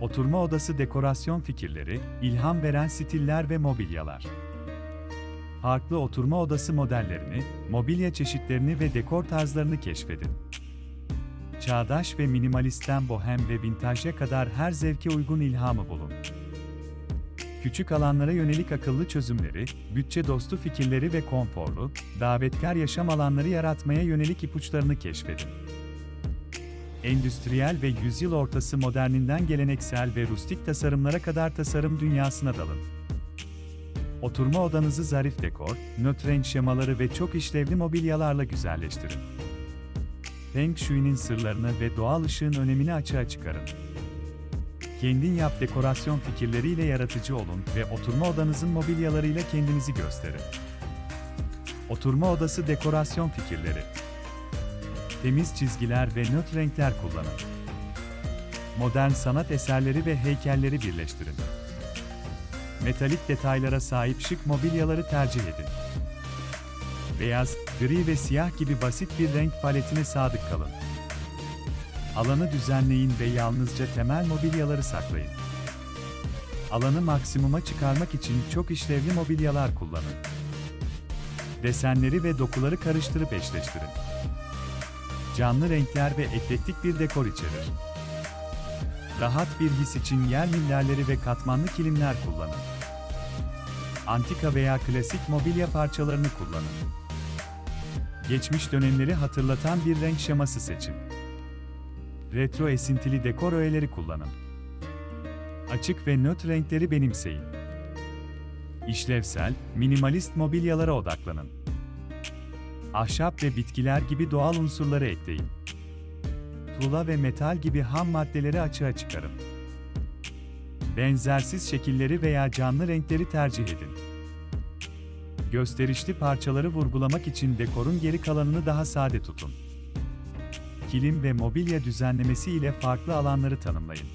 Oturma odası dekorasyon fikirleri, ilham veren stiller ve mobilyalar. Farklı oturma odası modellerini, mobilya çeşitlerini ve dekor tarzlarını keşfedin. Çağdaş ve minimalistten bohem ve vintaja kadar her zevke uygun ilhamı bulun. Küçük alanlara yönelik akıllı çözümleri, bütçe dostu fikirleri ve konforlu, davetkar yaşam alanları yaratmaya yönelik ipuçlarını keşfedin. Endüstriyel ve yüzyıl ortası moderninden geleneksel ve rustik tasarımlara kadar tasarım dünyasına dalın. Oturma odanızı zarif dekor, nötr renk şemaları ve çok işlevli mobilyalarla güzelleştirin. Feng Shui'nin sırlarını ve doğal ışığın önemini açığa çıkarın. Kendin yap dekorasyon fikirleriyle yaratıcı olun ve oturma odanızın mobilyalarıyla kendinizi gösterin. Oturma odası dekorasyon fikirleri. Temiz çizgiler ve nötr renkler kullanın. Modern sanat eserleri ve heykelleri birleştirin. Metalik detaylara sahip şık mobilyaları tercih edin. Beyaz, gri ve siyah gibi basit bir renk paletine sadık kalın. Alanı düzenleyin ve yalnızca temel mobilyaları saklayın. Alanı maksimuma çıkarmak için çok işlevli mobilyalar kullanın. Desenleri ve dokuları karıştırıp eşleştirin. Canlı renkler ve eklektik bir dekor içerir. Rahat bir his için yer minderleri ve katmanlı kilimler kullanın. Antika veya klasik mobilya parçalarını kullanın. Geçmiş dönemleri hatırlatan bir renk şeması seçin. Retro esintili dekor öğeleri kullanın. Açık ve nötr renkleri benimseyin. İşlevsel, minimalist mobilyalara odaklanın. Ahşap ve bitkiler gibi doğal unsurları ekleyin. Tuğla ve metal gibi ham maddeleri açığa çıkarın. Benzersiz şekilleri veya canlı renkleri tercih edin. Gösterişli parçaları vurgulamak için dekorun geri kalanını daha sade tutun. Kilim ve mobilya düzenlemesi ile farklı alanları tanımlayın.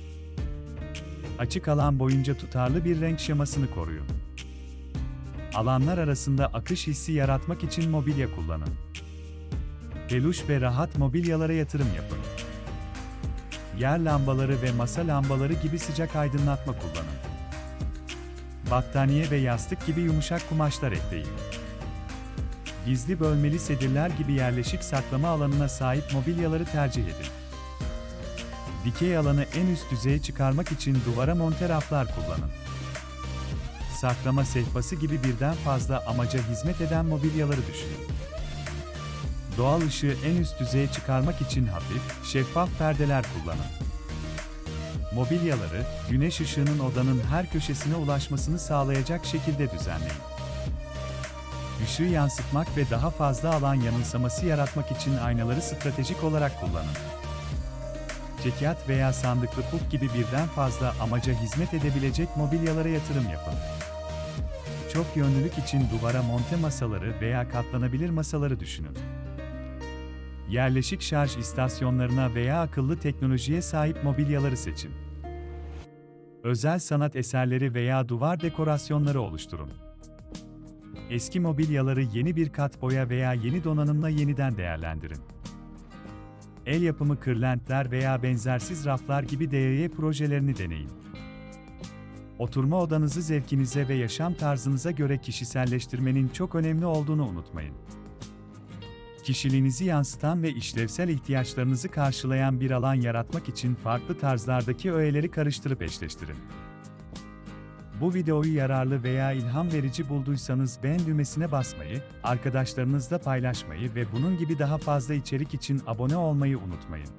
Açık alan boyunca tutarlı bir renk şemasını koruyun. Alanlar arasında akış hissi yaratmak için mobilya kullanın. Peluş ve rahat mobilyalara yatırım yapın. Yer lambaları ve masa lambaları gibi sıcak aydınlatma kullanın. Battaniye ve yastık gibi yumuşak kumaşlar ekleyin. Gizli bölmeli sedirler gibi yerleşik saklama alanına sahip mobilyaları tercih edin. Dikey alanı en üst düzeye çıkarmak için duvara monte raflar kullanın. Saklama sehpası gibi birden fazla amaca hizmet eden mobilyaları düşünün. Doğal ışığı en üst düzeye çıkarmak için hafif, şeffaf perdeler kullanın. Mobilyaları, güneş ışığının odanın her köşesine ulaşmasını sağlayacak şekilde düzenleyin. Işığı yansıtmak ve daha fazla alan yanılsaması yaratmak için aynaları stratejik olarak kullanın. Cekyat veya sandıklı puf gibi birden fazla amaca hizmet edebilecek mobilyalara yatırım yapın. Çok yönlülük için duvara monte masaları veya katlanabilir masaları düşünün. Yerleşik şarj istasyonlarına veya akıllı teknolojiye sahip mobilyaları seçin. Özel sanat eserleri veya duvar dekorasyonları oluşturun. Eski mobilyaları yeni bir kat boya veya yeni donanımla yeniden değerlendirin. El yapımı kırlentler veya benzersiz raflar gibi DIY projelerini deneyin. Oturma odanızı zevkinize ve yaşam tarzınıza göre kişiselleştirmenin çok önemli olduğunu unutmayın. Kişiliğinizi yansıtan ve işlevsel ihtiyaçlarınızı karşılayan bir alan yaratmak için farklı tarzlardaki öğeleri karıştırıp eşleştirin. Bu videoyu yararlı veya ilham verici bulduysanız beğen düğmesine basmayı, arkadaşlarınızla paylaşmayı ve bunun gibi daha fazla içerik için abone olmayı unutmayın.